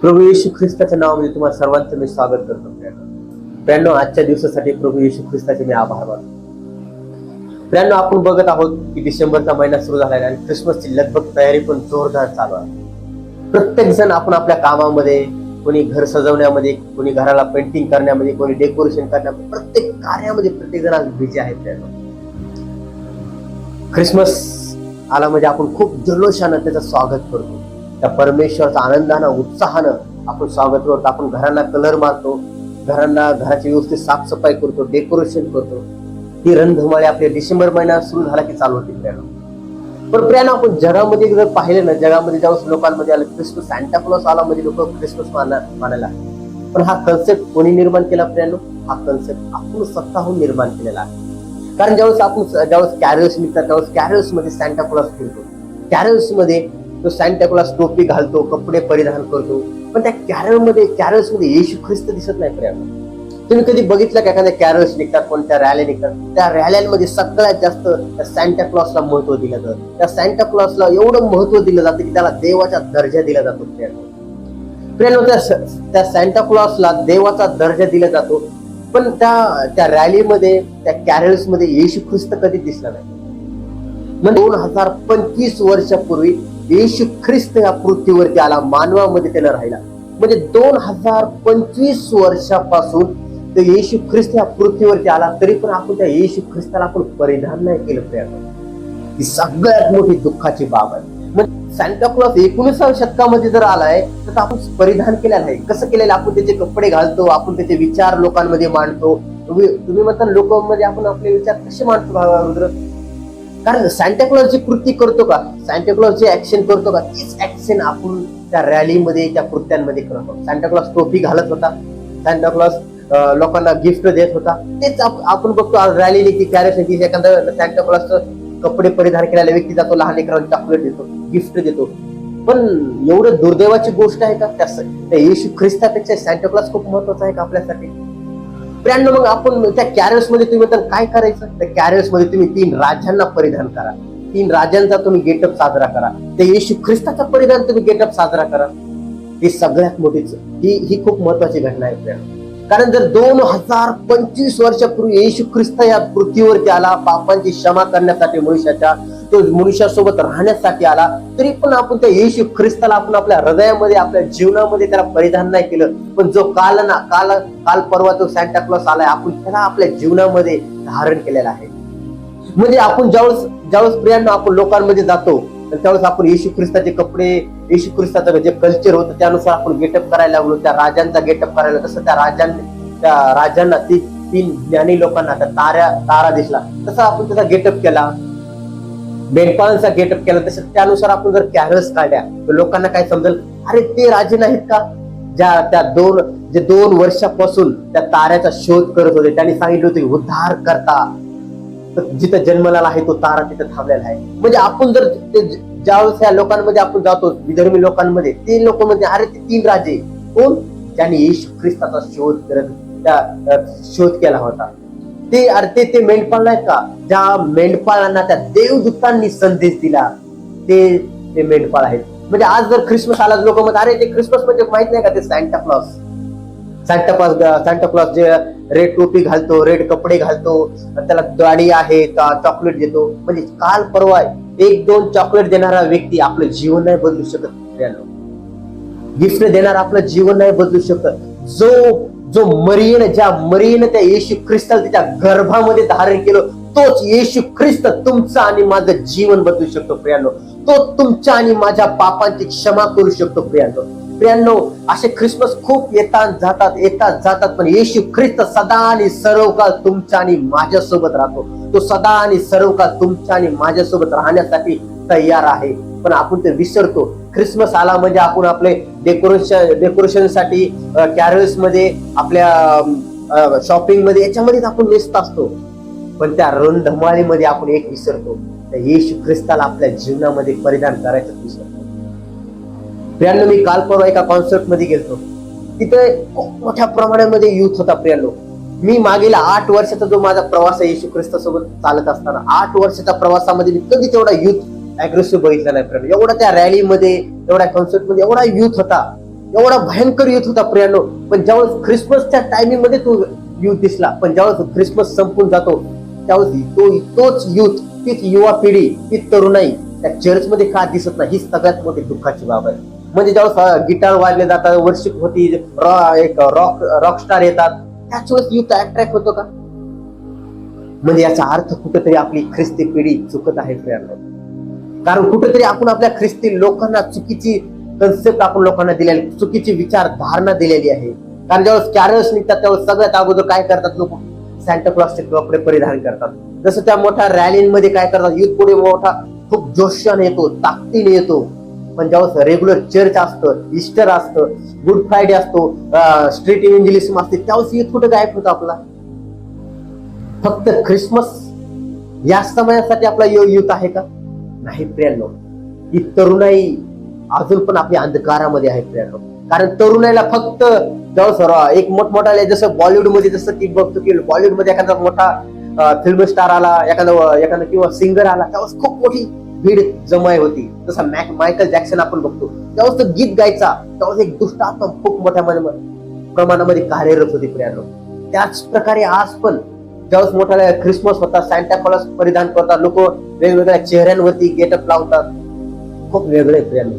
प्रभू येशू ख्रिस्ताच्या नावामध्ये म्हणजे तुम्हाला सर्वांचं मी स्वागत करतो. प्रियांनो आजच्या दिवसासाठी प्रभू येशू ख्रिस्ताचे मी आभार मानतो. प्रियांनो आपण बघत आहोत की डिसेंबरचा महिना सुरू झाला आहे आणि ख्रिसमसची लगभग तयारी पण जोरदार चालू आहे. प्रत्येक जण आपण आपल्या कामामध्ये कोणी घर सजवण्यामध्ये कोणी घराला पेंटिंग करण्यामध्ये कोणी डेकोरेशन करण्यामध्ये प्रत्येक कार्यामध्ये प्रत्येक जण आज बिझी आहे प्रियांनो ख्रिसमस आला म्हणजे आपण खूप जल्लोषानं त्याचं स्वागत करतो. त्या परमेश्वराचा आनंदानं उत्साहानं आपण स्वागत करतो. आपण घरांना कलर मारतो. घरांना घराची व्यवस्थित साफसफाई करतो डेकोरेशन करतो. ही रणधुमाळी आपल्या डिसेंबर महिना सुरू झाला की चालू होती प्रियानो पण प्रियानो आपण जगामध्ये जर पाहिलं ना जगामध्ये ज्यावेळेस लोकांमध्ये आलं क्रिसमस सॅन्टाक्लॉस आला म्हणजे लोक क्रिसमस मानायला पण हा कन्सेप्ट कोणी निर्माण केला प्रियानो हा कन्सेप्ट आपण स्वतःहून निर्माण केलेला आहे. कारण ज्यावेळेस आपण ज्यावेळेस कॅरल्स निघतात त्यावेळेस कॅरल्समध्ये सॅन्टाक्लॉस फिरतो कॅरल्समध्ये तो सॅन्टा टोपी घालतो कपडे परिधान करतो. पण त्या कॅरलमध्ये मध्ये मध्ये येशू ख्रिस्त दिसत नाही प्रियानो तुम्ही कधी बघितलं का एखाद्या कॅरल्स निघतात कोणत्या रॅली निघतात? त्या रॅल्यांमध्ये सगळ्यात जास्त त्या सॅन्टा क्लॉसला महत्त्व दिलं जातं. त्या सॅन्टा क्लॉसला एवढं महत्त्व दिलं जातं की त्याला देवाचा दर्जा दिला जातो प्रियानो त्या त्या सॅन्टा क्लॉसला देवाचा दर्जा दिला जातो पण त्या त्या रॅलीमध्ये त्या कॅरल्समध्ये येशू ख्रिस्त कधी दिसला नाही. म्हणजे दोन हजार पंचवीस वर्षापूर्वी येशू ख्रिस्त या पृथ्वीवरती आला मानवामध्ये त्याला राहिला. म्हणजे दोन हजार पंचवीस वर्षापासून तर येशू ख्रिस्त या पृथ्वीवरती आला तरी पण आपण त्या येशू ख्रिस्ताला आपण परिधान नाही केलं प्रयत्न ही सगळ्यात मोठी दुःखाची बाब आहे. म्हणजे सॅन्टा क्लॉस एकोणीसाव्या शतकामध्ये जर आलाय तर आपण परिधान केलेलं आहे कसं केलेलं? आपण त्याचे कपडे घालतो आपण त्याचे विचार लोकांमध्ये मांडतो. तुम्ही तुम्ही म्हणता लोकांमध्ये आपण आपले विचार कसे मांडतो रुद्र? कारण सॅन्टाक्लॉज जी कृती करतो का? सॅन्टाक्लॉज जे ऍक्शन करतो का? तीच ऍक्शन आपण त्या रॅलीमध्ये त्या कृत्यांमध्ये करतो सॅन्टाक्लॉस टोपी घालत होता. सॅन्टाक्लॉज लोकांना गिफ्ट देत होता. तेच आपण बघतो आज रॅलीने निघते कॅरेज एखादा सॅन्टा कपडे परिधान केलेला व्यक्ती जातो लहान लेकरांना चॉकलेट देतो गिफ्ट देतो. पण एवढं दुर्दैवाची गोष्ट आहे का? त्या येशू ख्रिस्तापेक्षा सॅन्टाक्लॉज खूप महत्त्वाचा आहे का आपल्यासाठी? प्रियांनो मग आपण त्या कॅरल्समध्ये तुम्ही तर काय करायचं? त्या कॅरल्समध्ये तुम्ही तीन राजांना परिधान करा. तीन राजांचा तुम्ही गेटअप साजरा करा. त्या येशू ख्रिस्ताचा परिधान तुम्ही गेटअप साजरा करा. ही सगळ्यात मोठीच ही ही खूप महत्वाची घटना आहे. कारण जर दोन हजार पंचवीस वर्षापूर्वी येशू ख्रिस्त या पृथ्वीवरती आला पापांची क्षमा करण्यासाठी मनुष्याच्या तो मनुष्यासोबत राहण्यासाठी आला तरी पण आपण त्या येशू ख्रिस्ताला आपण आपल्या हृदयामध्ये आपल्या जीवनामध्ये त्याला परिधान नाही केलं. पण जो काल ना काल काल परवा तो सॅन्टा क्लॉस आलाय आपण त्याला आपल्या जीवनामध्ये धारण केलेला आहे. म्हणजे आपण ज्यावेळेस ज्यावेळेस प्रियांना आपण लोकांमध्ये जातो तर त्यावेळेस आपण येशू ख्रिस्ताचे कपडे येशू ख्रिस्ताचं जे कल्चर होतं त्यानुसार आपण गेटअप करायला लागलो. त्या राजांचा गेटअप करायला तसं त्या राजांनी त्या राजांना ती तीन ज्ञानी लोकांना त्या ताऱ्या तारा दिसला. तसा आपण त्याचा गेटअप केला. मेंढपाळांचा गेटअप केला तसं त्यानुसार आपण जर कॅरल्स काढल्या तर लोकांना काय समजेल? अरे ते राजे नाहीत का? ज्या त्या दोन जे दोन वर्षापासून त्या ताऱ्याचा शोध करत होते त्यांनी सांगितलं होते उद्धार करता. जिथं जन्मला आहे तो तारा तिथं थांबलेला आहे. म्हणजे आपण जर ज्यावेळेस या लोकांमध्ये आपण जातो विधर्मी लोकांमध्ये ते लोक म्हणजे अरे ते तीन राजे. कोण? ज्यांनी येशू ख्रिस्ताचा शोध करत त्या शोध केला होता. ते अरे ते ते मेंढपाळ नाही का? ज्या मेंढपाळांना त्या देवदूतांनी संदेश दिला ते ते मेंढपाळ आहेत. म्हणजे आज जर ख्रिसमस आला लोक म्हणतात अरे ते ख्रिसमस म्हणजे माहीत नाही का ते Santa Claus Santa Claus Santa Claus जे रेड टोपी घालतो रेड कपडे घालतो त्याला गाडी आहे का चॉकलेट देतो. म्हणजे काल परवा एक दोन चॉकलेट देणारा व्यक्ती आपलं जीवन नाही बदलू शकत. गिफ्ट देणार आपलं जीवन नाही बदलू शकत. जो जो मरियन ज्या मरियन त्या येशू ख्रिस्ताला तिच्या गर्भामध्ये धारण केलं तोच येशू ख्रिस्त तुमचं आणि माझं जीवन बदलू शकतो प्रियानो. तो तुमच्या आणि माझ्या पापांची क्षमा करू शकतो प्रियानो. प्रियांनो असे ख्रिसमस खूप येतात जातात येतात जातात पण येशू ख्रिस्त सदा आणि सर्व काळ तुमच्या आणि माझ्यासोबत राहतो. तो सदा आणि सर्व काळ तुमच्या आणि माझ्यासोबत राहण्यासाठी तयार आहे. पण आपण ते विसरतो. ख्रिसमस आला म्हणजे आपण आपले डेकोरेशन डेकोरेशनसाठी कॅरल्समध्ये आपल्या शॉपिंगमध्ये याच्यामध्येच आपण व्यस्त असतो. पण त्या रणधमाळीमध्ये आपण एक विसरतो. त्या येशू ख्रिस्ताला आपल्या जीवनामध्ये परिधान करायचं विसरतो. प्रियांनो मी काल परवा एका कॉन्सर्टमध्ये गेलतो. तिथे खूप मोठ्या प्रमाणामध्ये युथ होता प्रियांनो. मी मागील आठ वर्षाचा जो माझा प्रवास आहे येशू ख्रिस्तासोबत चालत असताना आठ वर्षाच्या प्रवासामध्ये मी कधी तेवढा युथ अग्रेसिव्ह बघितला नाही प्रियांनो. एवढा त्या रॅलीमध्ये एवढ्या कॉन्सर्टमध्ये एवढा युथ होता. एवढा भयंकर युथ होता प्रियानो. पण ज्यावेळेस ख्रिसमसच्या टायमिंगमध्ये तो युथ दिसला. पण ज्यावेळेस ख्रिसमस संपून जातो त्यावेळेस तो तोच युथ तीच युवा पिढी ती तरुणाई त्या चर्च मध्ये का दिसत नाही ही सगळ्यात मोठी दुःखाची बाब आहे. म्हणजे ज्यावेळेस गिटार वाजले जातात वर्षिक होती रॉ- एक रॉक रॉक स्टार येतात त्याच वेळेस युथ अट्रॅक्ट होतो का? म्हणजे याचा अर्थ कुठेतरी आपली ख्रिस्ती पिढी चुकत आहे प्रियांनो. कारण कुठेतरी आपण आपल्या ख्रिस्ती लोकांना चुकीची कन्सेप्ट आपण लोकांना दिलेली चुकीची विचारधारणा दिलेली आहे. कारण ज्यावेळेस कॅरल्स निघतात त्यावेळेस सगळ्यात अगोदर काय करतात लोक? सॅन्टा क्लॉसचे कपडे परिधान करतात. जसं त्या मोठ्या रॅलींमध्ये काय करतात युथ पुढे मोठा खूप जोशाने येतो ताकदीने येतो. पण ज्यावेळेस रेग्युलर चर्च असतं इस्टर असतं गुड फ्रायडे असतो स्ट्रीट इव्हेंजलिझम असते त्यावेळेस युथ कुठे गायब होतो आपला? फक्त ख्रिसमस या समयासाठी आपला युथ आहे का? नाही प्रियांनो. ही तरुणाई अजून पण आपल्या अंधकारामध्ये आहे प्रियांनो. कारण तरुणाईला फक्त जाऊ सर एक मोठमोठा जसं बॉलिवूडमध्ये जसं की बघतो की बॉलिवूडमध्ये एखादा मोठा फिल्म स्टार आला एखादा एखादा किंवा सिंगर आला त्यावेळेस खूप मोठी भीड जमाय होती. जसं मॅक मायकल जॅक्सन आपण बघतो. त्यावेळेस तो गीत गायचा. त्यावेळेस एक दुष्ट आत्मा खूप मोठ्या प्रमाणामध्ये कार्यरत होती प्रियांनो. त्याच प्रकारे आज पण ज्यावेळेस मोठा ख्रिसमस होता सॅन्टा क्लॉस परिधान करतात लोक वेगवेगळ्या चेहऱ्यांवरती गेटअप लावतात. खूप वेगळे प्रेम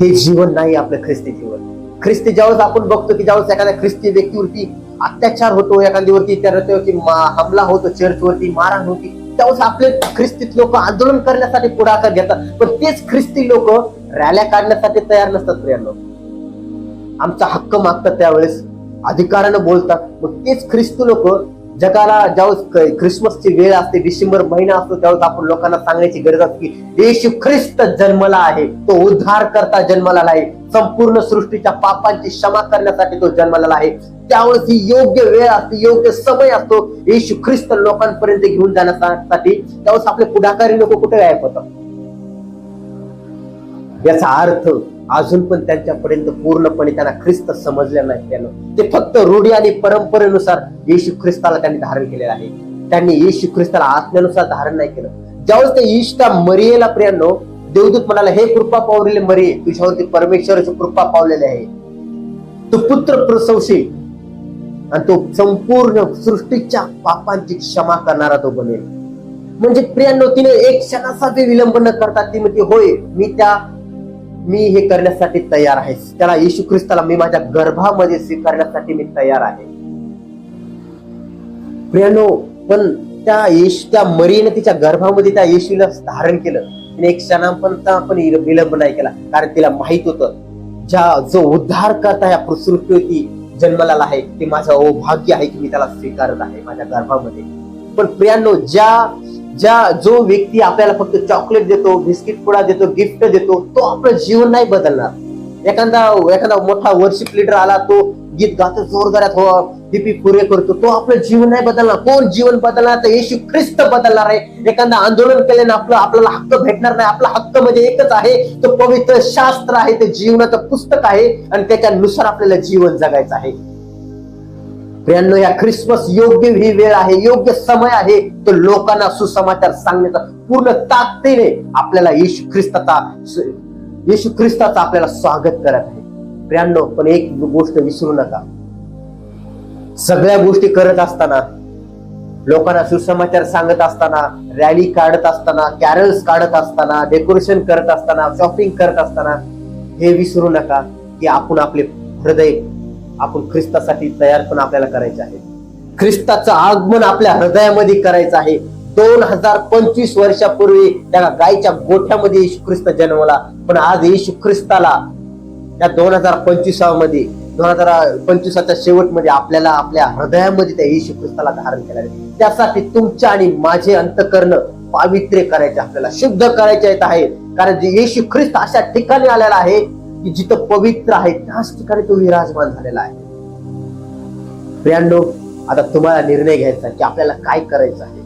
हे जीवन नाही आपलं ख्रिस्ती जीवन. ख्रिस्ती ज्यावेळेस आपण बघतो की ज्यावेळेस एखाद्या ख्रिस्ती व्यक्तीवरती अत्याचार होतो एखाद्यावरती त्या हमला होतो चर्चवरती मारहाण होती त्यावेळेस आपले ख्रिस्तीत लोक आंदोलन करण्यासाठी पुढाकार घेतात. पण तेच ख्रिस्ती लोक रॅल्या काढण्यासाठी तयार नसतात प्रियांनो आमचा हक्क मागतात त्यावेळेस. अधिकारानं बोलतात. मग तेच ख्रिस्त लोक जगाला ज्यावेळेस क- ख्रिसमसची वेळ असते डिसेंबर महिना असतो त्यावेळेस आपण लोकांना सांगण्याची गरज असते की येशू ख्रिस्त जन्मला आहे. तो उद्धार करता जन्मला आहे. संपूर्ण सृष्टीच्या पापांची क्षमा करण्यासाठी तो जन्मलेला आहे. त्यावेळेस ही योग्य वेळ असते योग्य समय असतो. येशू ख्रिस्त लोकांपर्यंत घेऊन जाण्यासाठी त्यावेळेस आपले पुढाकारी लोक कुठे गायब होतात? याचा अर्थ अजून पण त्यांच्यापर्यंत पूर्णपणे त्यांना ख्रिस्त समजले नाही त्यानं. ते फक्त रूढी आणि परंपरेनुसार येशू ख्रिस्ताला त्यांनी धारण केलेलं आहे. त्यांनी येशू ख्रिस्ताला आत्म्यानुसार धारण नाही केलं. ज्यावेळेस ते इष्टा मरियेला प्रियांनो देवदूत म्हणाला हे कृपा पावलेले मरिये तुझ्यावरती परमेश्वराची कृपा पावलेली आहे. तू पुत्र प्रसवशील आणि तो संपूर्ण सृष्टीच्या पापांची क्षमा करणारा तो बनेल. म्हणजे प्रियांनो तिने एक क्षणाचा विलंब न करता ती म्हणते होय मी त्या मी हे करण्यासाठी तयार आहे. त्याला येशू ख्रिस्ताला मी माझ्या गर्भामध्ये स्वीकारण्यासाठी मी तयार आहे. प्रियानो पण त्या येशू त्या मरीने तिच्या गर्भामध्ये त्या येशूला धारण केलं. तिने एक क्षणापर्यंत पण विलंब नाही केला. कारण तिला माहीत होतं ज्या जो उद्धार करता या पृथ्वीवरती जन्मला आहे ते माझं अवभाग्य आहे की मी त्याला स्वीकारत आहे माझ्या गर्भामध्ये. पण प्रियांनो ज्या ज्या जो व्यक्ती आपल्याला फक्त चॉकलेट देतो बिस्किट पुडा देतो गिफ्ट देतो तो आपलं जीवन नाही बदलणार. एखादा एखादा मोठा वर्शिप लिडर आला तो गीत गातो जोरदारात हो डीपी पुरे करतो तो आपलं जीवन नाही बदलणार. कोण जीवन बदलणार? तर येशू ख्रिस्त बदलणार आहे. एखादा आंदोलन केल्याने आपलं आपल्याला हक्क भेटणार नाही. आपला हक्क म्हणजे एकच आहे तो पवित्र शास्त्र आहे ते जीवनाचं पुस्तक आहे आणि त्याच्यानुसार आपल्याला जीवन जगायचं आहे. प्रियांनो या ख्रिसमस योग्य ही वेळ आहे योग्य समय आहे. तो लोकांना सुसमाचार सांगण्याचा पूर्ण ताकदीने आपल्याला येशू ख्रिस्ताचा येशू ख्रिस्ताचा आपल्याला स्वागत करत आहे. प्रियांनो पण एक गोष्ट विसरू नका. सगळ्या गोष्टी करत असताना लोकांना सुसमाचार सांगत असताना रॅली काढत असताना कॅरल्स काढत असताना डेकोरेशन करत असताना शॉपिंग करत असताना हे विसरू नका की आपण आपले हृदय आपण ख्रिस्तासाठी तयार पण आपल्याला करायचे आहे. ख्रिस्ताचं आगमन आपल्या हृदयामध्ये करायचं आहे. दोन हजार पंचवीस वर्षापूर्वी त्या गायच्या गोठ्यामध्ये येशू ख्रिस्त जन्मला. पण आज येशू ख्रिस्ताला त्या दोन हजार पंचवीसामध्ये दोन हजार पंचवीसाच्या शेवटमध्ये आपल्याला आपल्या हृदयामध्ये त्या येशू ख्रिस्ताला धारण केलं त्यासाठी तुमच्या आणि माझे अंतकरण पावित्र्य करायचे आपल्याला शुद्ध करायचे आहे. कारण जे येशू ख्रिस्त अशा ठिकाणी आलेला आहे की जिथं पवित्र आहे त्याच ठिकाणी तो विराजमान झालेला आहे. प्रियांडो आता तुम्हाला निर्णय घ्यायचा की आपल्याला काय करायचं आहे?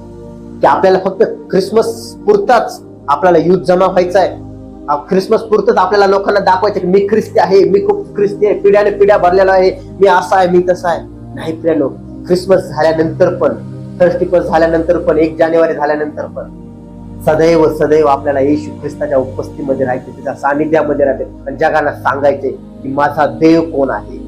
की आपल्याला फक्त ख्रिसमस पुरताच आपल्याला युद्ध जमा व्हायचा आहे? ख्रिसमस पुरतच आपल्याला लोकांना दाखवायचं की मी ख्रिस्ती आहे मी खूप ख्रिस्ती आहे पिढ्याने पिढ्या भरलेला आहे मी असा आहे मी तसा आहे. नाही प्रियांनो ख्रिसमस झाल्यानंतर पण थर्स्टी झाल्यानंतर पण एक जानेवारी झाल्यानंतर पण. सदैव सदैव आपल्याला येशू ख्रिस्ताच्या उपस्थितीमध्ये राहायचे त्याच्या सानिध्यामध्ये राहायचे आणि जगाला सांगायचे की माझा देव कोण आहे?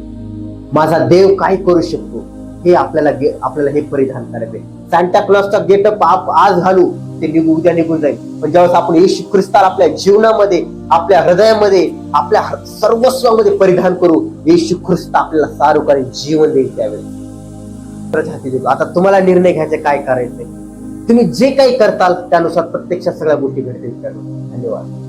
माझा देव काय करू शकतो? हे आपल्याला आपल्याला हे परिधान करायचे. सांता क्लॉसचा गेटअप आप आज घालू ते निघू उद्या निघून जाईल. पण ज्यावेळेस आपण येशू ख्रिस्ताला आपल्या जीवनामध्ये आपल्या हृदयामध्ये आपल्या सर्वस्वामध्ये परिधान करू येशू ख्रिस्त आपल्याला सारुकाने जीवन देईल त्यावेळेस प्रजाती देतो आता तुम्हाला निर्णय घ्यायचे काय करायचंय? तुम्ही जे काही करताल त्यानुसार प्रत्यक्षात सगळ्या गोष्टी घडतील. धन्यवाद.